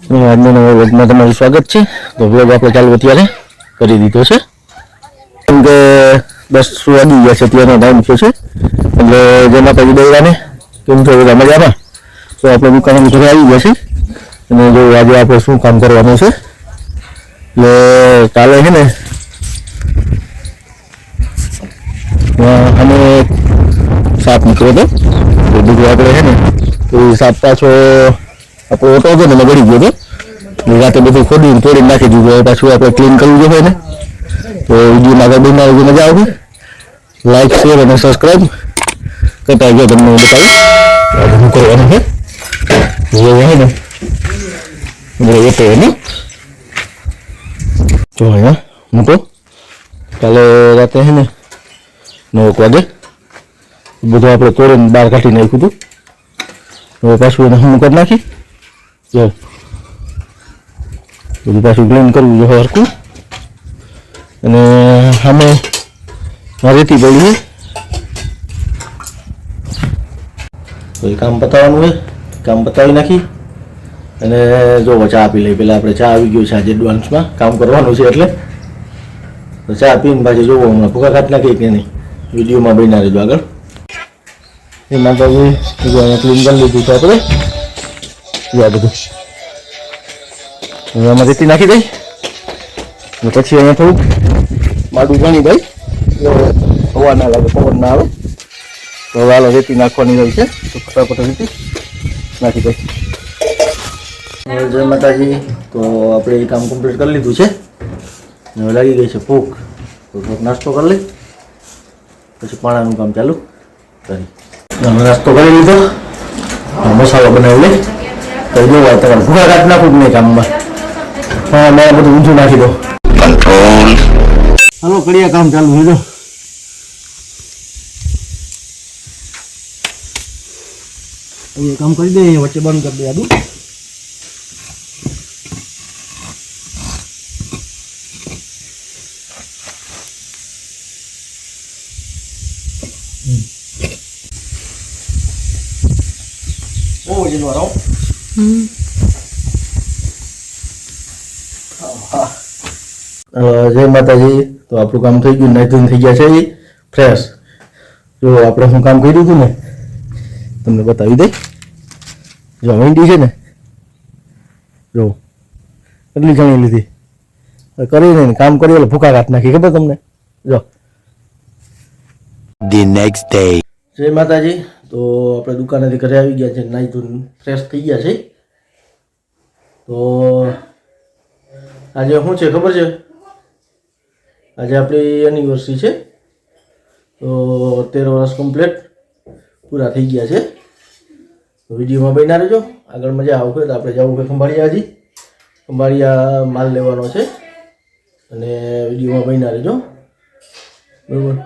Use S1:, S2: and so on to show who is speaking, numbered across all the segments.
S1: આજના નવા વ્લોગમાં તમારું સ્વાગત છે. તો વ્લોગ આપણે ચાલુ અત્યારે કરી દીધો છે. કેમ કે દસ વાગી ગયા છે, અત્યારનો ટાઈમ થયો છે. એટલે જેમાં પછી દૈવાને કેમ છો બધા મજામાં? તો આપણે દુકાન ઘરે આવી ગયા છે. અને જો આજે આપણે શું કામ કરવાનું છે? એટલે કાલે છે ને? અમે સાપ નીકળ્યો હતો. બીજું આપણે છે ને એ સાપ પાછો આપણો ઓટો હતો ને ગળી ગયો હતો રાતે બધું ખોડીને તોડીને નાખી દીધું. પાછું આપણે ક્લીન કરવું જોઈએ ને. તો વિડીયોમાં આગળ બનાવી મજા આવે લાઈક શેર અને સબસ્ક્રાઈબ કરતા ગયો તમને હું બતાવું. કરવાનું છે? જે હોય ને, એટલે એ એને. જો અહીંયા મોટો કાલે રાતે છે ને નવ વાગે. બધું આપણે તોડીને બહાર કાઢી નાખ્યું હતું. હવે પાછું એને હું કરી નાખી. જો. બધું પાછું ક્લીન કરવું જોઈએ હરકું અને સામે રેતી પડી તો એ કામ પતાવવાનું હોય. કામ પતાવી નાખી. અને જો ચા પી લઈ પેલા આપણે ચા આવી ગયો છે આજે એડવાન્સમાં કામ કરવાનું છે એટલે. તો ચા પીને પાછી જોવો હમણાં. ફૂકા ખાત નાખી કે નહીં? વિડીયોમાં બન્યા રહેજો આગળ. એ માતાજી બધું ક્લીન કરી લીધું છે આપણે. જો આ બધું. એમાં રેતી નાખી દઈ અને પછી અહીંયા થોડુંક માડું ગણી દઈ હવા ના લાગે, પવન ના આવે. તો હવે હાલો રેતી નાખવાની રહી છે, તો ફટાફટ રેતી નાખી દઈ જય માતાજી, તો આપણે એ કામ કમ્પ્લીટ કરી લીધું છે. હવે લાગી ગઈ છે ભૂખ. તો થોડોક નાસ્તો કરી લઈ, પછી પાણાનું કામ ચાલુ કરી. નાસ્તો કરી લીધો, મસાલો બનાવી લઈ. તો તમારે ભૂખા કાઢ નાખું નહીં કામમાં હા મારે બધું ઊંધું નાખી દો હાલો કડિયા કામ ચાલુ છે જો એ કામ કરી દે વચ્ચે બંધ કરી દે આદુ વજન વાળો અ, જય માતાજી. તો આપણું કામ થઈ ગયું નાઈ થઈ ગયા છે એ ફ્રેશ જો આપણે શું કામ કર્યું હતું ને? તમને બતાવી દઈ. જો મીંડી છે ને? જો કેટલી જણી લીધી? કરી નહીં કામ કરી એટલે ભૂકા કાઢ નાખી ખબર તમને? જો.
S2: ધી નેક્સ્ટ ડે
S1: જય માતાજી. તો આપણે દુકાનેથી ઘરે આવી ગયા છે, નાઈ ધોઈને ફ્રેશ થઈ ગયા છે. તો આજે શું છે ખબર છે? આજે આપણી એનિવર્સરી છે. તો તેર વર્ષ કમ્પ્લીટ પૂરા થઈ ગયા છે. વિડીયોમાં બન્યા રહેજો. આગળ મજા આવશે તો આપણે જવું છે ખંભાળિયા હજી ખંભાળિયા માલ લેવાનો છે. અને વિડીયોમાં બન્યા રહેજો. બરાબર.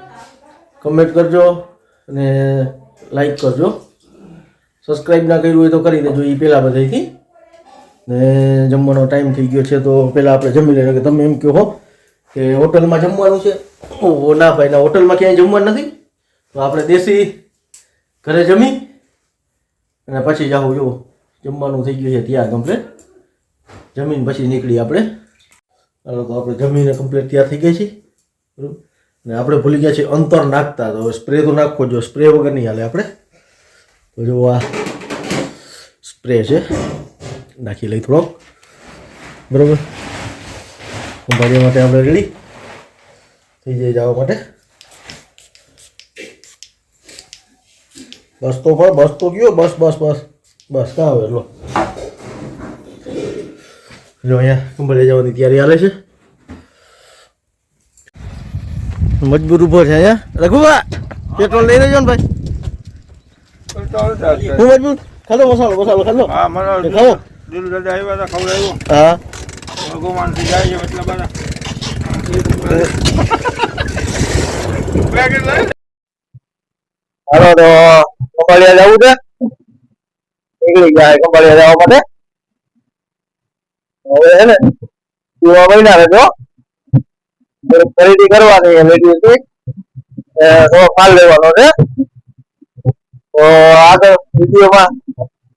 S1: કમેન્ટ કરજો અને લાઈક કરજો. સબસ્ક્રાઈબ ના કર્યું હોય તો કરી દેજો એ પહેલાં બધાથી ને જમવાનો ટાઈમ થઈ ગયો છે તો પહેલાં આપણે જમી લઈએ. કે તમે એમ કહો કે હોટલમાં જમવાનું છે. ઓ ના ભાઈ, ના, હોટલમાં ક્યાંય જમવાનું નથી. તો આપણે દેશી ઘરે જમી અને પછી જાવું જુઓ. જમવાનું થઈ ગયું છે ત્યાં કમ્પ્લેટ જમીન પછી નીકળી આપણે. તો આપણે જમીને કમ્પ્લેટ ત્યાં થઈ ગઈ છે. બરાબર? અને આપણે ભૂલી ગયા છીએ અંતર નાખતા. તો સ્પ્રે તો નાખવો જો સ્પ્રે વગર નહીં હાલે આપણે. તો જો આ સ્પ્રે છે. નાખી લઈ થોડોક. બરાબર? કુંભારિયા માટે આપણે રેડી થઈ જાય જવા માટે. બસ તો પણ બસ તો ગયો. બસ બસ બસ. બસ, કાં આવે? એટલો જો અહીંયા કુંભારિયા જવાની તૈયારી હાલે છે. મજબૂર ઊભો છે અહીંયા રઘુભા પેટ્રોલ લઈ લેજો ને ભાઈ. હું મજબૂર? ખાધો મસાલો મસાલો ખાધો?
S3: હા મને
S1: ખાવો
S3: દિલ દાદા આવ્યા હતા ખવડાવ્યો
S1: હા.
S3: ભગવાનથી જાય છે એટલા
S1: હાલો તો કંબાળિયા જવું છે? નીકળી ગયા કંબાળિયા જવા માટે? હવે હે ને પીવા મહિના રહેજો ખરીદી કરવાની લેડીઝ થોડો માલ લેવાનો છે. તો આગળ વિડીયોમાં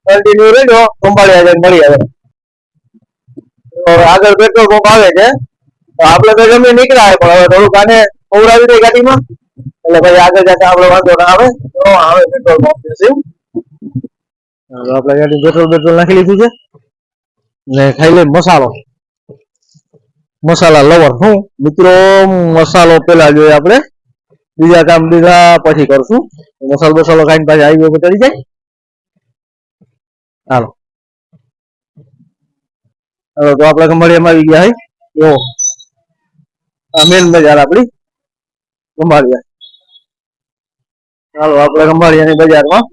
S1: કન્ટિન્યુ રહેજો કંબાળિયા જઈને મળી આવે
S2: આગળ પેટ્રોલ પંપ આવે છે. તો આપણે તો જમીન નીકળ્યા, પણ હવે થોડુંક આને પૌરાવી દે ગાડીમાં. એટલે ભાઈ આગળ જતા આપણે વાંધો ના આવે. તો આવે પેટ્રોલ પંપ છે આપણે ગાડી પેટ્રોલ પેટ્રોલ નાખી લીધું છે. ને ખાઈ લે મસાલો. મસાલા લવર શું મિત્રો મસાલો પેલા જોઈએ આપણે. બીજા કામ બીજા પછી કરશું. મસાલો બસાલો ખાઈને પાછી આવી ગયો ચડી જાય. હાલો. હાલો, તો આપણે ખંભાળિયામાં આવી ગયા હે. જો આ મેન બજાર આપણી ખંભાળિયા. ચાલો આપણે ખંભાળિયાની બજારમાં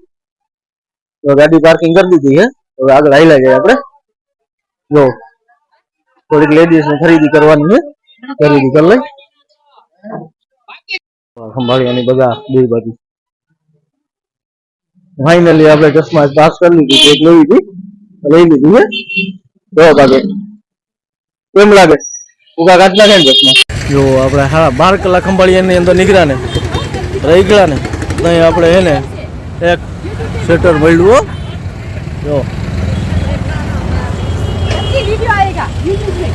S2: ગાડી પાર્કિંગ કરી દીધી હે. હવે આગળ આવી જાય આપણે. જો થોડીક લેડીઝ ને ખરીદી કરવાની છે. ખરીદી કરી લઈ. ખંભાળિયાની બધા બે બાજુ. ફાઇનલી આપણે ચશ્મા પાસ કરી લીધી એક લેવી હતી લઈ લીધી છે. જો ભાગે કેમ લાગે? ઉગા કાઢ નાખે ને ચશ્મા
S1: જો, આપણે હા, બાર કલાક ખંભાળિયાની અંદર નીકળ્યા ને, રહી ગયા ને નહીં આપણે હે ને, એક સ્વેટર મળ્યું હો. જો
S4: ये वीडियो आएगा यूट्यूब में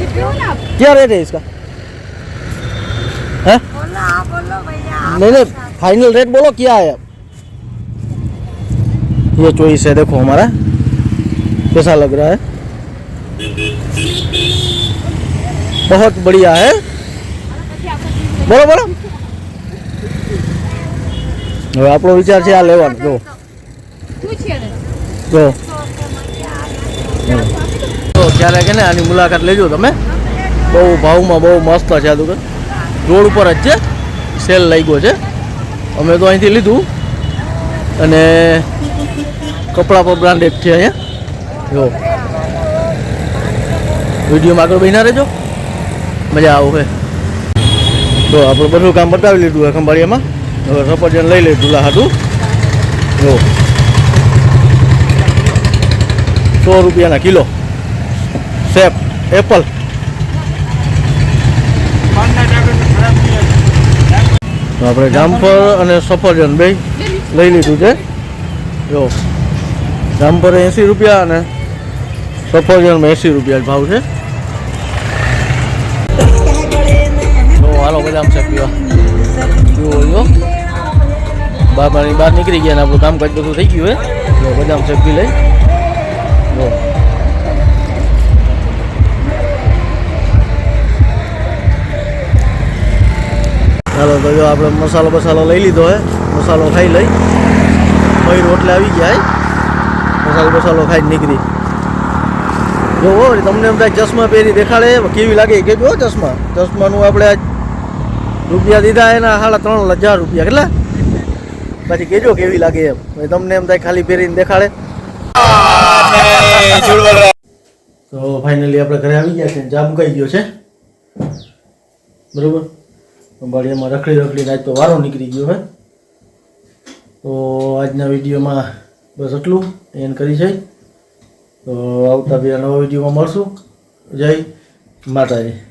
S4: ये क्यों ना
S1: क्या रेट है इसका है
S4: बोलो आप बोलो भैया
S1: नहीं नहीं फाइनल रेट बोलो क्या है अब ये चॉइस है देखो हमारा कैसा लग रहा है बहुत बढ़िया है બોલો બોલો હવે આપણો વિચાર છે આ લેવાનો જો
S4: पूछिए ना
S1: જો તો કે ને આની મુલાકાત લેજો તમે. બહુ ભાવમાં બહુ મસ્ત છે આ દુકાન. રોડ ઉપર જ છે. સેલ લાગ્યો છે. અમે તો અહીંથી લીધું. અને કપડા પર બ્રાન્ડેડ છે અહીંયા. જો. વિડીયોમાં આગળ બહીના રહેજો. મજા આવે તો આપણે બધું કામ બતાવી લીધું હોય ખંભાળિયામાં. હવે સફરજન લઈ લીધું લા હાટું જો. સો રૂપિયાના કિલો. Shape Apple. તો આપણે જામફળ અને સફરજન બે લઈ લીધું છે. જો જામફળ એંસી રૂપિયા અને સફરજનમાં એંસી રૂપિયા જ ભાવ છે. તો હાલો, બદામ શેક પીવા. જુઓ જો. બહાર નીકળી ગયા ને આપણું કામકાજ બધું થઈ ગયું હે. બદામ શેક પી લઈ. જો. ચાલો તો જો આપણે મસાલો બસાલો લઈ લીધો હે. મસાલો ખાઈ લઈ. પછી રોટલે આવી ગયા મસાલો બસાલો ખાઈને નીકળી. જો હો તમને એમ થાય ચશ્મા પહેરી દેખાડે કેવી લાગે કે જો ચશ્મા. ચશ્માનું આપણે આજ રૂપિયા દીધા એના સાડા ત્રણ હજાર રૂપિયા. કેટલા? પછી કેજો કેવી લાગે એમ. તમને એમ થાય ખાલી પહેરીને દેખાડે. તો ફાઇનલી આપણે ઘરે આવી ગયા છે. ચા મુકાઈ ગયો છે. બરોબર? અંબાડીયામાં રખડી રખડીને આજ તો વારો નીકળી ગયો હે. તો આજના વિડીયોમાં બસ એટલું. એન કરી છે. તો આવતા બીજા નવા વિડીયોમાં મળશું. જય માતાજી.